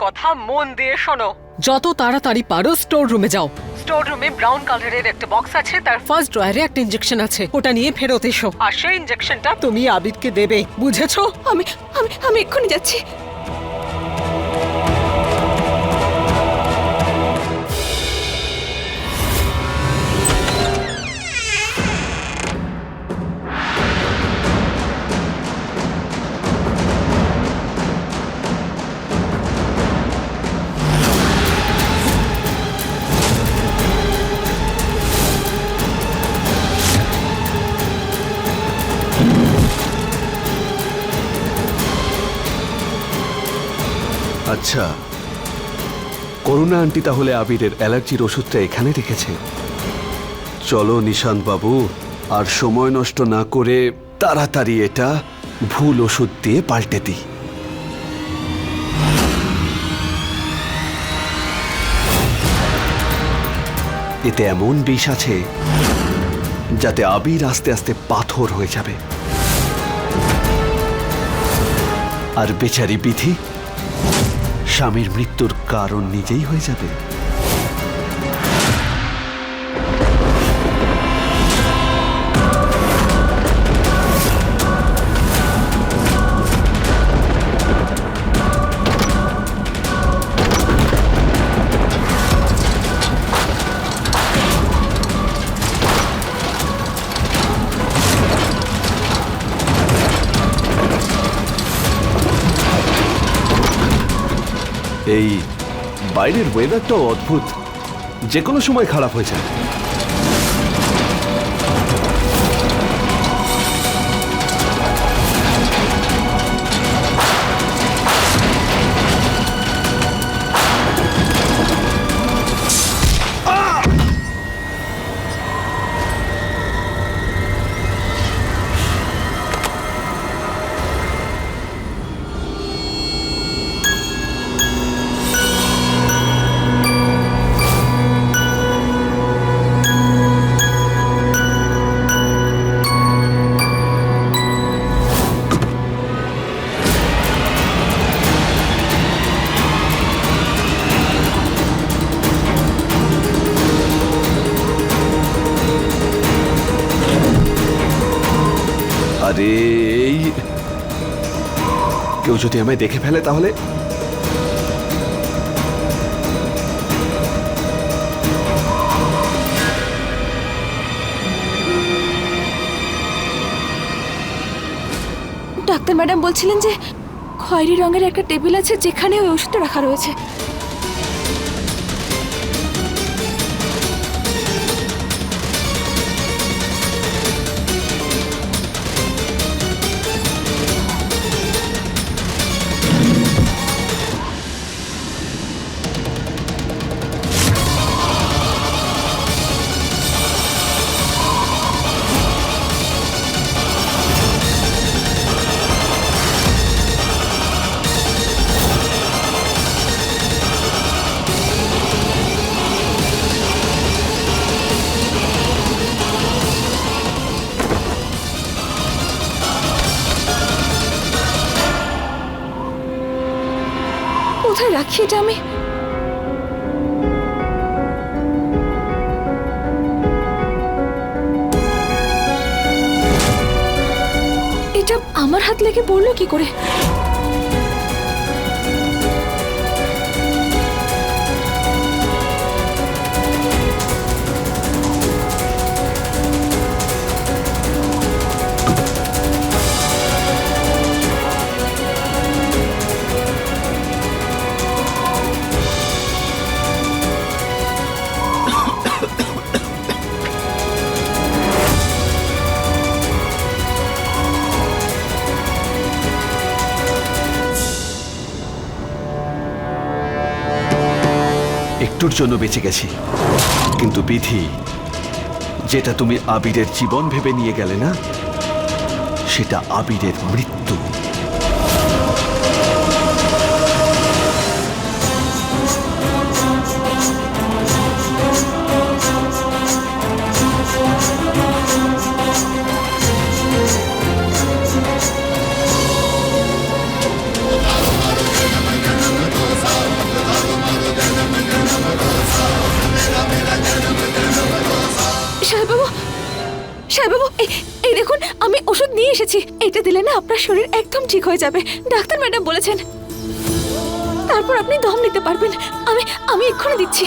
কথা মন দিয়ে শোনো। যত তাড়াতাড়ি পারো স্টোর রুমে যাও। স্টোর রুমে ব্রাউন কালারের একটা বক্স আছে তার ফার্স্ট ড্রয়ারে একটা ইঞ্জেকশন আছে। ওটা নিয়ে ফেরত এসো। আর সেই ইঞ্জেকশনটা তুমি আবিদকে দেবে। বুঝেছ? আমি আমি আমি এক্ষুনি যাচ্ছি। আচ্ছা। করুণা আন্টি তাহলে আবিরের অ্যালার্জির ওষুধটা এখানে রেখেছে। চলো নিশান্ত বাবু, আর সময় নষ্ট না করে তাড়াতাড়ি এটা ভুল ওষুধ দিয়ে পাল্টে দিই। এতে এমন বিষ আছে যাতে আবির আস্তে আস্তে পাথর হয়ে যাবে। আর বেচারি বিধি স্বামীর মৃত্যুর কারণ নিজেই হয়ে যাবে। এই বাইরের ওয়েদারটাও অদ্ভুত। যে কোনো সময় খারাপ হয়ে যায়। আরে কেউ যদি আমায় দেখে ফেলে তাহলে? ডাক্তার ম্যাডাম বলছিলেন যে খয়েরি রঙের একটা টেবিল আছে যেখানে ওই ওষুধটা রাখা রয়েছে। রাখি এটা আমি এটা আমার হাত লেগে পড়ল কি করে? একটুর জন্য বেঁচে গেছি। কিন্তু বিধি, যেটা তুমি আবিরের জীবন ভেবে নিয়ে গেলে না, সেটা আবিরের মৃত্যু। ঠিক হয়ে যাবে। ডাক্তার ম্যাডাম বলেছেন। তারপর আপনি দম নিতে পারবেন। আমি আমি এক্ষুনি দিচ্ছি।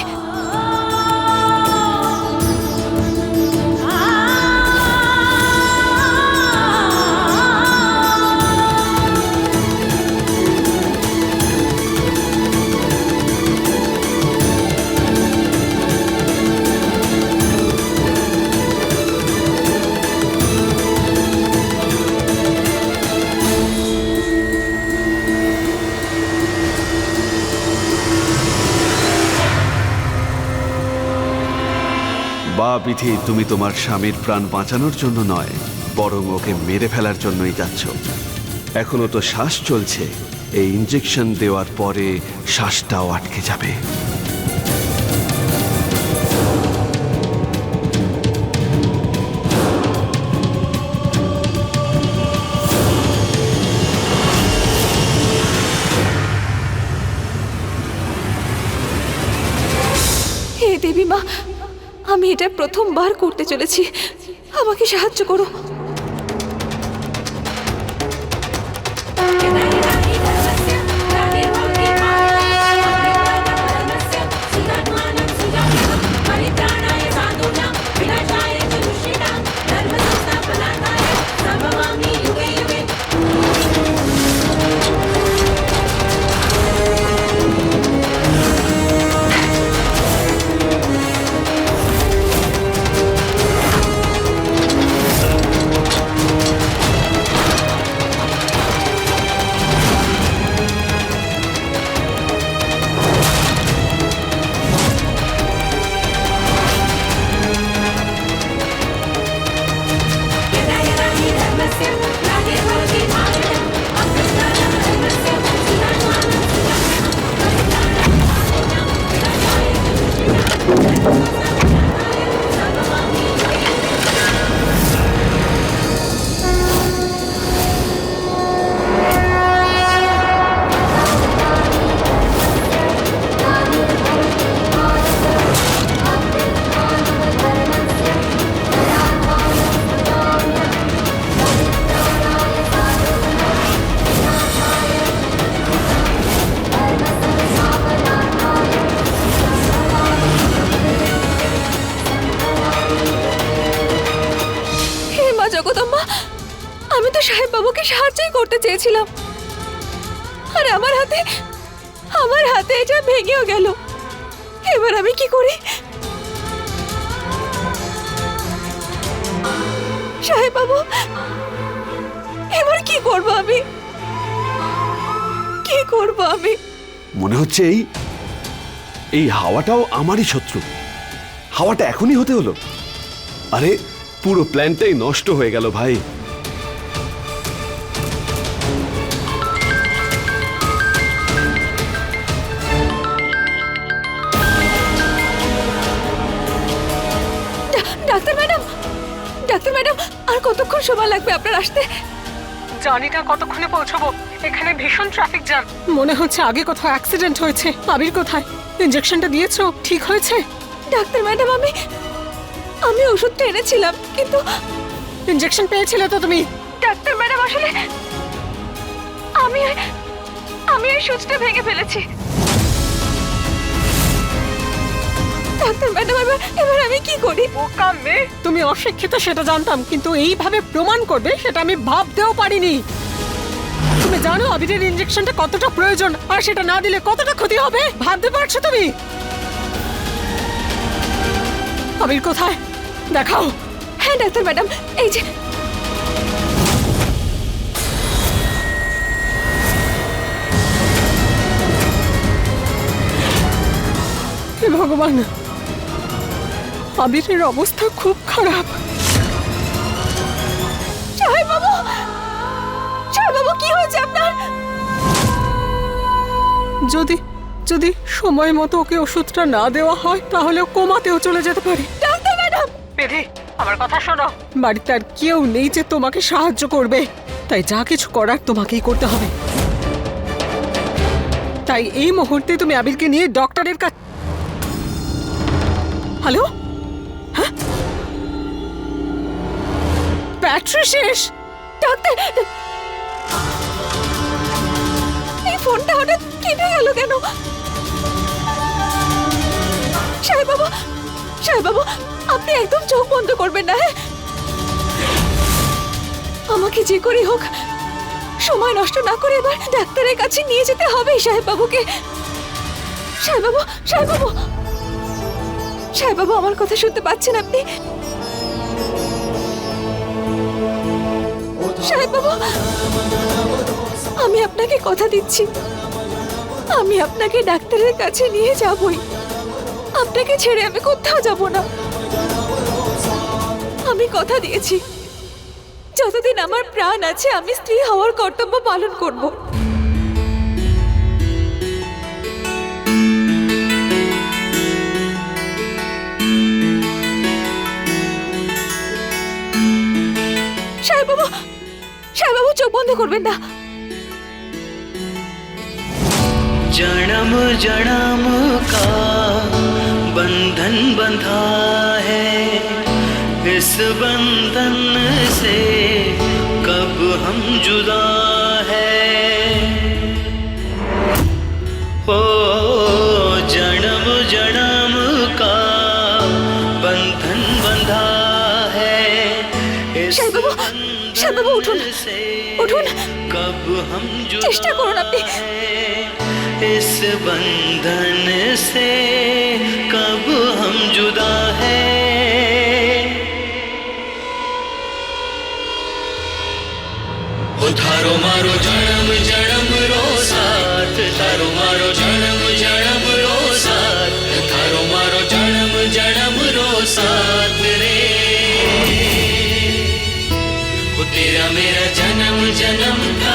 বা তুমি তোমার স্বামীর প্রাণ বাঁচানোর জন্য নয়, বরং ওকে মেরে ফেলার জন্যই যাচ্ছ। এখনও তো শ্বাস চলছে। এই ইঞ্জেকশন দেওয়ার পরে শ্বাসটাও আটকে যাবে। আমি এটা প্রথমবার করতে চলেছি। আমাকে সাহায্য করো। কি করব আমি? কি করব আমি? মনে হচ্ছে এই এই হাওয়াটাও আমারই শত্রু। হাওয়াটা এখনই হতে হলো। আরে পুরো প্ল্যানটাই নষ্ট হয়ে গেল ভাই। ডাক্তার ম্যাডাম ডাক্তার ম্যাডাম আর কতক্ষণ সময় লাগবে আপনার আসতে? জানি না কতক্ষণে পৌঁছবো। এখানে ভীষণ ট্রাফিক জ্যাম মনে হচ্ছে আগে কোথাও অ্যাক্সিডেন্ট হয়েছে। আবির কোথায়? ইঞ্জেকশনটা দিয়েছ? ঠিক হয়েছে? ডাক্তার ম্যাডাম আমি আমি ওষুধটা এনেছিলাম কিন্তু ইঞ্জেকশন পেয়েছিলে তো তুমি? ডাক্তার ম্যাডাম আসলে আমি আমি এই সুচটা ভেঙে ফেলেছি। ডাক্তার ম্যাডাম এবার এবার আমি কি করি? বোকা মেয়ে তুমি অশিক্ষিত সেটা জানতাম কিন্তু এইভাবে প্রমাণ করবে সেটা আমি ভাবতেও পারিনি। তুমি জানো আবিরের ইঞ্জেকশনটা কতটা প্রয়োজন আর সেটা না দিলে কতটা ক্ষতি হবে? ভাবতে পারছ তুমি? আবির কোথায়? দেখাও। হ্যাঁ ডাক্তার ম্যাডাম এই যে হে ভগবান। আবিরের অবস্থা খুব খারাপ। সাহেব বাবু! সাহেব বাবু কি হয়েছে আপনার? যদি যদি সময় মতো ওকে ওষুধটা না দেওয়া হয় তাহলে কোমাতেও চলে যেতে পারে। Doctor madam! বিধি আমার কথা শোনো। বাড়িতে আর কেউ নেই যে তোমাকে সাহায্য করবে। তাই যা কিছু করার তোমাকেই করতে হবে। তাই এই মুহূর্তে তুমি আবিরকে নিয়ে ডক্টরের কাছে হ্যালো হ্যাঁ? ব্যাটারি শেষ! ডাক্তার, এই ফোনটা হঠাৎ কেটে গেল কেন? সাহেব বাবু সাহেব আপনি একদম চোখ বন্ধ করবেন না হ্যাঁ? আমাকে যে করে হোক, সময় নষ্ট না করে এবার ডাক্তারের কাছে নিয়ে যেতে হবে সাহেব বাবুকে সাহেব বাবু সাহেব বাবু সাহেব বাবু আমার কথা শুনতে পাচ্ছেন আপনি? আমি আপনাকে কথা দিচ্ছি। আমি আপনাকে ডাক্তারের কাছে নিয়ে যাবই। আপনাকে ছেড়ে আমি কোথাও যাব না। আমি কথা দিয়েছি। যতদিন আমার প্রাণ আছে, আমি স্ত্রী হওয়ার কর্তব্য পালন করব। বন্ধ করবেন না जन्म जन्म का बंधन बंधा है इस बंधन से বাবু উঠুন बंधन से উঠুন कब हम जुदा চেষ্টা করুন আপনি इस बंधन से कब हम जुदा है ओ थारो मारो जन्म जन्म रो साथ थारो मारो जन्म जन्म तेरा मेरा जन्म जन्म का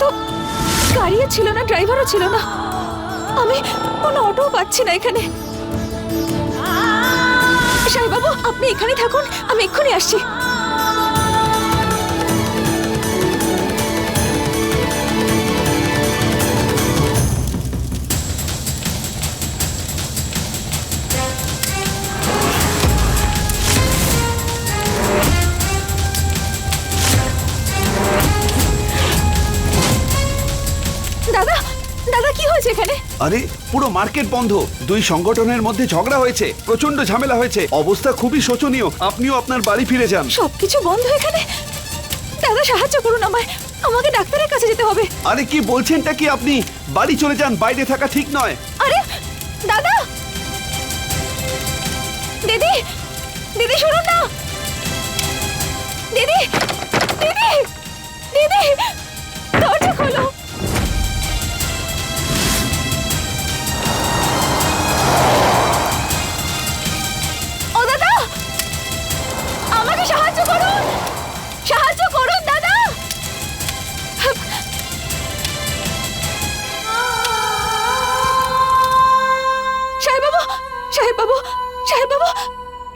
তো গাড়িও ছিল না, ড্রাইভারও ছিল না। আমি কোনো অটো পাচ্ছি না এখানে। সাহেব বাবু, আপনি এখানে থাকুন, আমি এক্ষুনি আসছি। আরে পুরো মার্কেট বন্ধ। দুই সংগঠনের মধ্যে ঝগড়া হয়েছে প্রচণ্ড ঝামেলা হয়েছে। অবস্থা খুবই শোচনীয়। আপনিও আপনার বাড়ি ফিরে যান। সবকিছু বন্ধ এখানে? দাদা সাহায্য করুন আমায়। আমাকে ডাক্তারের কাছে যেতে হবে। আরে কি বলছেনটা কি আপনি? বাড়ি চলে যান বাইরে থাকা ঠিক নয়। আরে দাদা! দিদি! দিদি শুনুন না! দিদি! দিদি! দিদি!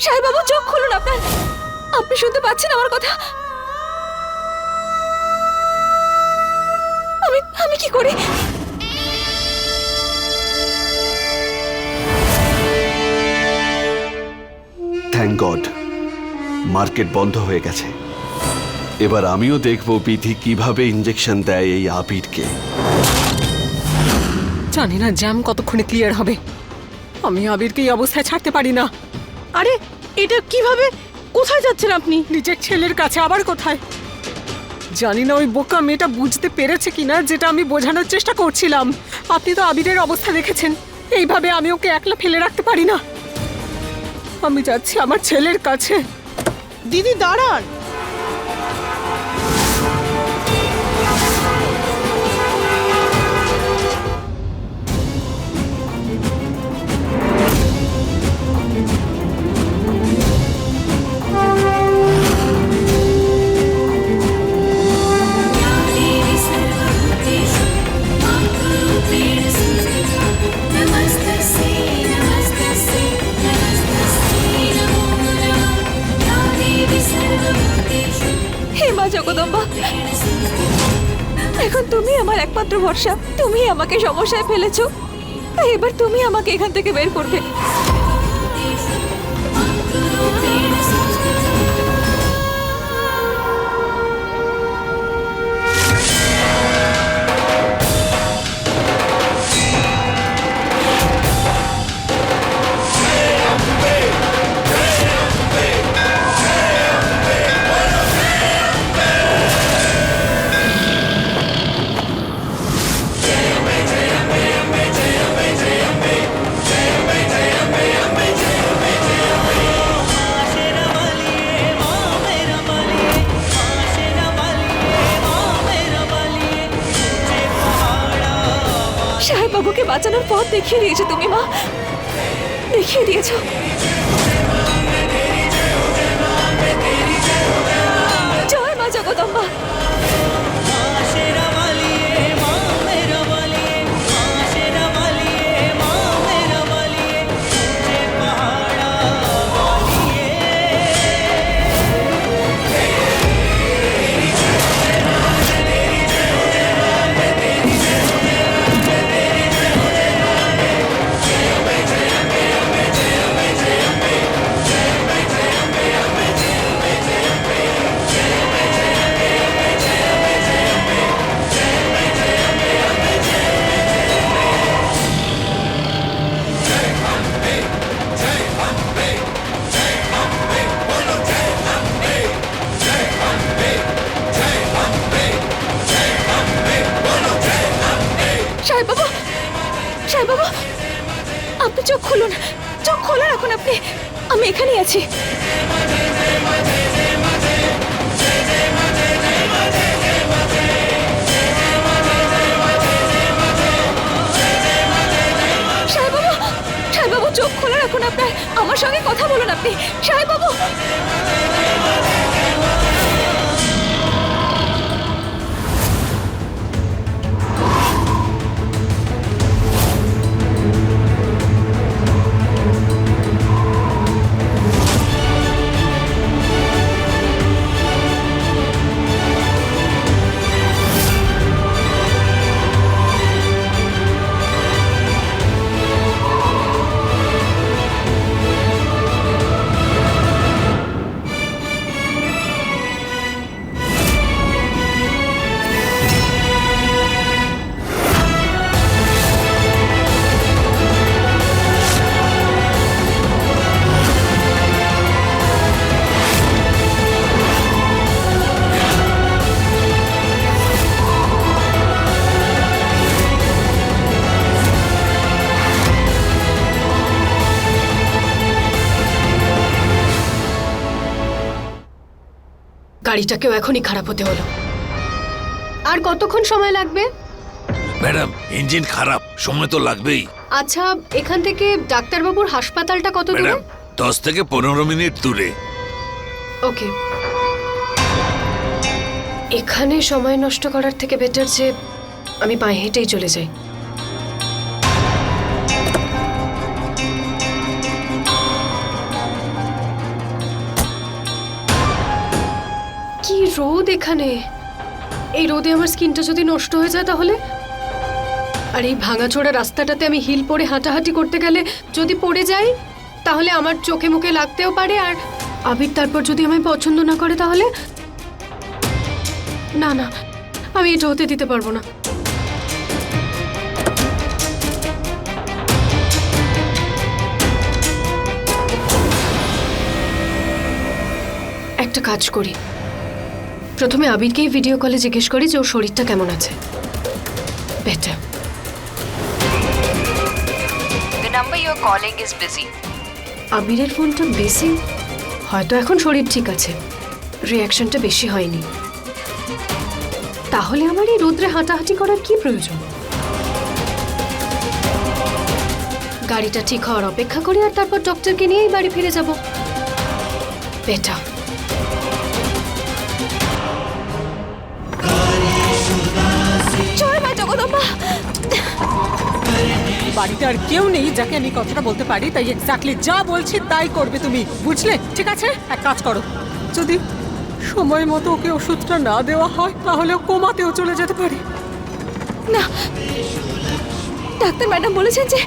সাহেব বাবু চোখ খুলুন আপনার। আপনি শুনতে পাচ্ছেন আমার কথা? আমি আমি কি করি? থ্যাংক গড মার্কেট বন্ধ হয়ে গেছে। এবার আমিও দেখব বিধি কীভাবে ইঞ্জেকশন দেয় এই আবিরকে। জানি না জ্যাম কতক্ষণে ক্লিয়ার হবে। আমি আবিরকে এই অবস্থায় ছাড়তে পারি না। আরে এটা কীভাবে? কোথায় যাচ্ছেন আপনি? নিজের ছেলের কাছে আবার কোথায়? জানি না ওই বোকা মেয়েটা বুঝতে পেরেছে কিনা যেটা আমি বোঝানোর চেষ্টা করছিলাম। আপনি তো আবিরের অবস্থা দেখেছেন। এইভাবে আমি ওকে একলা ফেলে রাখতে পারি না। আমি যাচ্ছি আমার ছেলের কাছে। দিদি দাঁড়ান! জগদম্বা। এখন তুমি আমার একমাত্র ভরসা। তুমি আমাকে সমস্যায় ফেলেছো। এবার তুমি আমাকে এখান থেকে বের করবে। গগোকে বাঁচানোর পথ দেখিয়ে দিয়েছ তুমি মা। দেখিয়ে দিয়েছ। জয় মা জগদম্বা। গাড়িটাকেও এখনই খারাপ হতে হলো। আর কতক্ষণ সময় লাগবে? ম্যাডাম ইঞ্জিন খারাপ সময় তো লাগবেই। আচ্ছা এখান থেকে ডাক্তারবাবুর হাসপাতালটা কত দূরে? ম্যাডাম দশ থেকে পনেরো মিনিট দূরে। ওকে। এখানে সময় নষ্ট করার থেকে বেটার যে আমি পায়ে হেঁটেই চলে যাই। রোদ এখানে? এই রোদে আমার স্কিনটা যদি নষ্ট হয়ে যায় তাহলে? আর এই ভাঙাচোরা রাস্তাটাতে আমি হিল পরে হাঁটাহাঁটি করতে গেলে যদি পড়ে যাই, তাহলে আমার চোখে মুখে লাগতেও পারে আর আবির তারপর যদি আমায় পছন্দ না করে তাহলে? না না, আমি এটা হতে দিতে পারব না। একটা কাজ করি। প্রথমে আবিরকেই ভিডিও কলে জিজ্ঞেস করি যে ওর শরীরটা কেমন আছে। Better The number you're calling is busy. আবিরের ফোনটা বেশি হয়তো এখন শরীর ঠিক আছে। রিয়াকশনটা বেশি হয়নি। তাহলে আমার এই রোদ্রে হাঁটাহাঁটি করার কি প্রয়োজন? গাড়িটা ঠিক হওয়ার অপেক্ষা করি আর তারপর ডক্টরকে নিয়েই বাড়ি ফিরে যাব। বেটা বাড়িতে আর কেউ নেই যাকে আমি কথাটা বলতে পারি, তাই এক্স্যাক্টলি যা বলছি তাই করবে তুমি, বুঝলে? ঠিক আছে? এক কাজ করো। যদি সময় মতো ওকে ওষুধটা না দেওয়া হয়, তাহলে কোমাতেও চলে যেতে পারে। না। ডাক্তার ম্যাডাম বলেছেন যে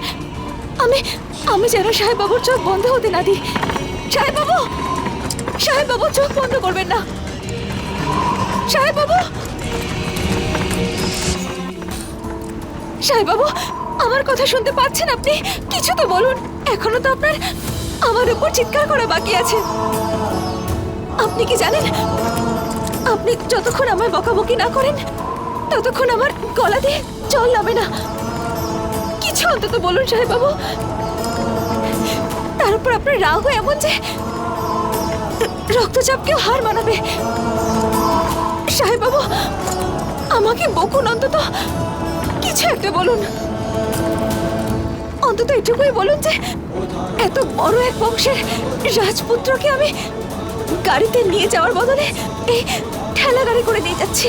আমি আমি যেন সাহেব বাবুর চোখ বন্ধ হতে না দিই। সাহেব বাবু সাহেব বাবু চোখ বন্ধ করবেন না। সাহেব বাবু সাহেব বাবু আমার কথা শুনতে পাচ্ছেন আপনি? কিছু তো বলুন। এখনও তো আপনার, আমার উপর চিৎকার করা বাকি আছে। আপনি কি জানেন? আপনি যতক্ষণ আমার বকাবকি না করেন, ততক্ষণ আমার গলা দিয়ে জল নামে না। কিছু অন্তত বলুন সাহেব বাবু তার উপর আপনার রাগও এমন যে রক্তচাপকেও হার মানাবে। সাহেব বাবু আমাকে বকুন অন্তত। কিছু একটা বলুন। অন্তত এটুকুই বলুন যে এত বড় এক বংশের রাজপুত্রকে আমি গাড়িতে নিয়ে যাওয়ার বদলে এই ঠেলা গাড়ি করে নিয়ে যাচ্ছি।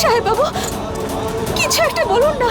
সাহেব বাবু কিছু একটা বলুন না।